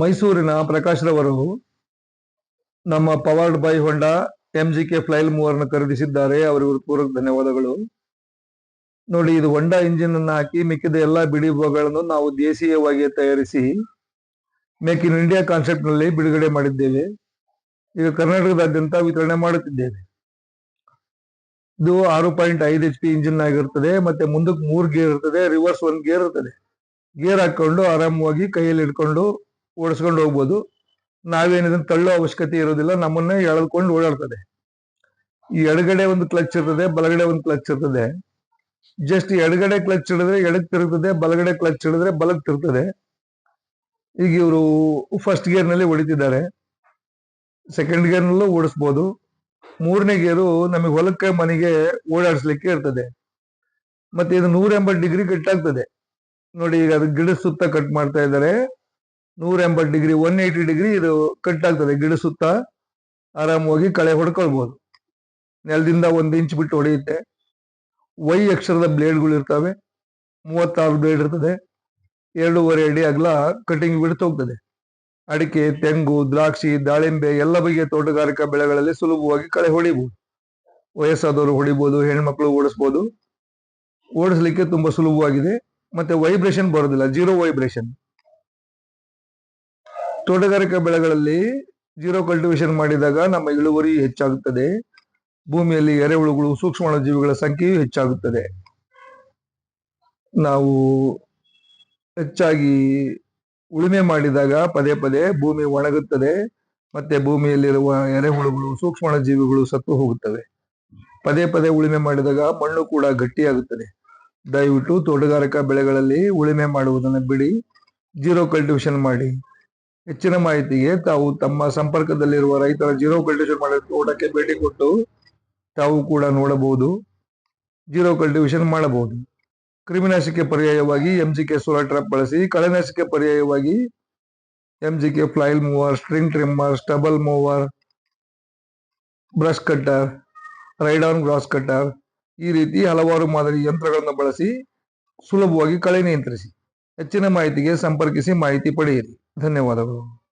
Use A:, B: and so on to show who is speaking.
A: ಮೈಸೂರಿನ ಪ್ರಕಾಶ್ ರವರು ನಮ್ಮ powered by Honda M G K flail ಮೂವರ್ನ ಖರೀದಿಸಿದ್ದಾರೆ. ಅವರಿಗೂ ಪೂರ್ವಕ ಧನ್ಯವಾದಗಳು. ನೋಡಿ, ಇದು ಹೊಂಡಾ ಇಂಜಿನ್ ಅನ್ನು ಹಾಕಿ ಮಿಕ್ಕಿದ ಎಲ್ಲಾ ಬಿಡಿ ಭಾಗಗಳನ್ನು ನಾವು ದೇಶೀಯವಾಗಿ ತಯಾರಿಸಿ ಮೇಕ್ ಇನ್ ಇಂಡಿಯಾ ಕಾನ್ಸೆಪ್ಟ್ನಲ್ಲಿ ಬಿಡುಗಡೆ ಮಾಡಿದ್ದೇವೆ. ಈಗ ಕರ್ನಾಟಕದಾದ್ಯಂತ ವಿತರಣೆ ಮಾಡುತ್ತಿದ್ದೇವೆ. ಇದು ಆರು ಪಾಯಿಂಟ್ ಐದು ಎಚ್ ಪಿ ಇಂಜಿನ್ ಆಗಿರ್ತದೆ ಮತ್ತೆ ಮುಂದಕ್ಕೆ ಮೂರು ಗೇರ್ ಇರ್ತದೆ. ರಿವರ್ಸ್ ಒಂದು ಗೇರ್ ಇರ್ತದೆ. ಗೇರ್ ಹಾಕೊಂಡು ಆರಾಮವಾಗಿ ಕೈಯಲ್ಲಿ ಹಿಡ್ಕೊಂಡು ಓಡಿಸ್ಕೊಂಡು ಹೋಗ್ಬೋದು. ನಾವೇನಿದನ್ನು ತಳ್ಳೋ ಅವಶ್ಯಕತೆ ಇರೋದಿಲ್ಲ, ನಮ್ಮನ್ನೇ ಎಳೆದುಕೊಂಡು ಓಡಾಡ್ತದೆ. ಈ ಎಡಗಡೆ ಒಂದು ಕ್ಲಚ್ ಇರ್ತದೆ, ಬಲಗಡೆ ಒಂದು ಕ್ಲಚ್ ಇರ್ತದೆ. ಜಸ್ಟ್ ಎಡಗಡೆ ಕ್ಲಚ್ ಹಿಡಿದ್ರೆ ಎಡಕ್ ತಿರುಗ್ತದೆ, ಬಲಗಡೆ ಕ್ಲಚ್ ಹಿಡಿದ್ರೆ ಬಲಕ್ ತಿರುಗ್ತದೆ. ಈಗ ಇವರು ಫಸ್ಟ್ ಗೇರ್ನಲ್ಲಿ ಹೊಡಿತಿದ್ದಾರೆ. ಸೆಕೆಂಡ್ ಗೇರ್ ನಲ್ಲೂ ಓಡಿಸ್ಬೋದು. ಮೂರನೇ ಗೇರು ನಮಗೆ ಹೊಲಕ್ಕೆ, ಮನೆಗೆ ಓಡಾಡಿಸ್ಲಿಕ್ಕೆ ಇರ್ತದೆ. ಮತ್ತೆ ಇದು ನೂರ ಎಂಬತ್ತು ಡಿಗ್ರಿ ಕಟ್ ಆಗ್ತದೆ. ನೋಡಿ ಈಗ ಅದು ಗಿಡ ಸುತ್ತ ಕಟ್ ಮಾಡ್ತಾ ಇದ್ದಾರೆ. ನೂರ ಎಂಬತ್ತು ಡಿಗ್ರಿ ಒನ್ ಏಯ್ಟಿ ಡಿಗ್ರಿ ಇದು ಕಟ್ ಆಗ್ತದೆ ಗಿಡ ಸುತ್ತ ಆರಾಮವಾಗಿ ಕಳೆ ಹೊಡ್ಕೊಳ್ಬಹುದು ನೆಲದಿಂದ ಒಂದು ಇಂಚ್ ಬಿಟ್ಟು ಹೊಡೆಯುತ್ತೆ. ವೈ ಅಕ್ಷರದ ಬ್ಲೇಡ್ಗಳು ಇರ್ತವೆ, ಮೂವತ್ತಾರು ಬ್ಲೇಡ್ ಇರ್ತದೆ, ಎರಡೂವರೆ ಅಡಿ ಅಗಲ ಕಟಿಂಗ್ ಬಿಡ್ತು ಹೋಗ್ತದೆ. ಅಡಿಕೆ, ತೆಂಗು, ದ್ರಾಕ್ಷಿ, ದಾಳಿಂಬೆ ಎಲ್ಲ ಬಗೆಯ ತೋಟಗಾರಿಕಾ ಬೆಳೆಗಳಲ್ಲಿ ಸುಲಭವಾಗಿ ಕಳೆ ಹೊಡಿಬಹುದು ವಯಸ್ಸಾದವರು ಹೊಡಿಬಹುದು ಹೆಣ್ಮಕ್ಳು ಓಡಿಸ್ಬೋದು. ಓಡಿಸ್ಲಿಕ್ಕೆ ತುಂಬಾ ಸುಲಭವಾಗಿದೆ. ಮತ್ತೆ ವೈಬ್ರೇಷನ್ ಬರೋದಿಲ್ಲ ಜೀರೋ ವೈಬ್ರೇಷನ್ ತೋಟಗಾರಿಕಾ ಬೆಳೆಗಳಲ್ಲಿ ಜೀರೋ ಕಲ್ಟಿವೇಶನ್ ಮಾಡಿದಾಗ ನಮ್ಮ ಇಳುವರಿ ಹೆಚ್ಚಾಗುತ್ತದೆ. ಭೂಮಿಯಲ್ಲಿ ಎರೆಹುಳುಗಳು ಸೂಕ್ಷ್ಮ ಜೀವಿಗಳ ಸಂಖ್ಯೆಯು ಹೆಚ್ಚಾಗುತ್ತದೆ. ನಾವು ಹೆಚ್ಚಾಗಿ ಉಳುಮೆ ಮಾಡಿದಾಗ ಪದೇ ಪದೇ ಭೂಮಿ ಒಣಗುತ್ತದೆ ಮತ್ತೆ ಭೂಮಿಯಲ್ಲಿರುವ ಎರೆಹುಳುಗಳು ಸೂಕ್ಷ್ಮ ಜೀವಿಗಳು ಸತ್ತು ಹೋಗುತ್ತವೆ. ಪದೇ ಪದೇ ಉಳುಮೆ ಮಾಡಿದಾಗ ಮಣ್ಣು ಕೂಡ ಗಟ್ಟಿಯಾಗುತ್ತದೆ. ದಯವಿಟ್ಟು ತೋಟಗಾರಿಕಾ ಬೆಳೆಗಳಲ್ಲಿ ಉಳುಮೆ ಮಾಡುವುದನ್ನು ಬಿಡಿ. ಜೀರೋ ಕಲ್ಟಿವೇಶನ್ ಮಾಡಿ. ಹೆಚ್ಚಿನ ಮಾಹಿತಿಗೆ ತಾವು ತಮ್ಮ ಸಂಪರ್ಕದಲ್ಲಿರುವ ರೈತರ ಜೀರೋ ಕಲ್ಟಿವೇಶನ್ ಮಾಡಿದ ತೋಟಕ್ಕೆ ಭೇಟಿ ಕೊಟ್ಟು ತಾವು ಕೂಡ ನೋಡಬಹುದು. ಜೀರೋ ಕಲ್ಟಿವೇಶನ್ ಮಾಡಬಹುದು. ಕ್ರಿಮಿನಾಶಕ ಪರ್ಯಾಯವಾಗಿ M G K solar trap ಬಳಸಿ ಕಳೆನಾಶಕ ಪರ್ಯಾಯವಾಗಿ M G K flail mower string trimmer stubble mower brush cutter ride on grass cutter ಈ ರೀತಿ ಹಲವಾರು ಮಾದರಿ ಯಂತ್ರಗಳನ್ನು ಬಳಸಿ ಸುಲಭವಾಗಿ ಕಳೆ ನಿಯಂತ್ರಿಸಿ. ಹೆಚ್ಚಿನ ಮಾಹಿತಿಗೆ ಸಂಪರ್ಕಿಸಿ ಮಾಹಿತಿ ಪಡೆಯಿರಿ. ಧನ್ಯವಾದಗಳು.